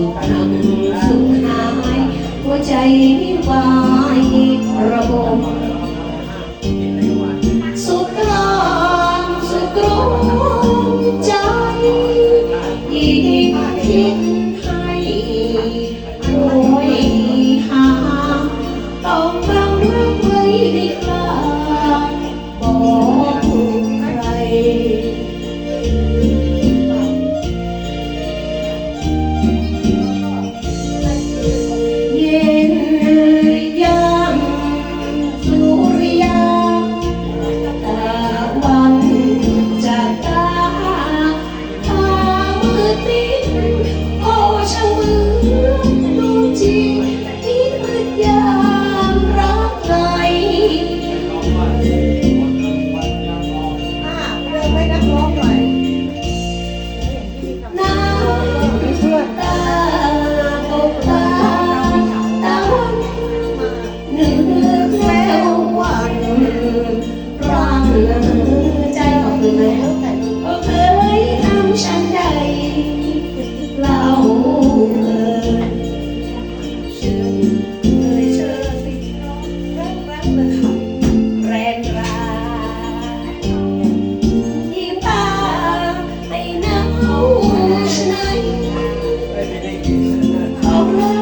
ุขทำสุขหาย หัวใจวิวายระบม แล้ววันร่งใจของแล้วเคทำฉันใดเล่าเออเคยเชิญสิน้รักรักเลยค่ะแรงร้ยที่ตไปน้ำเอาไหนเอ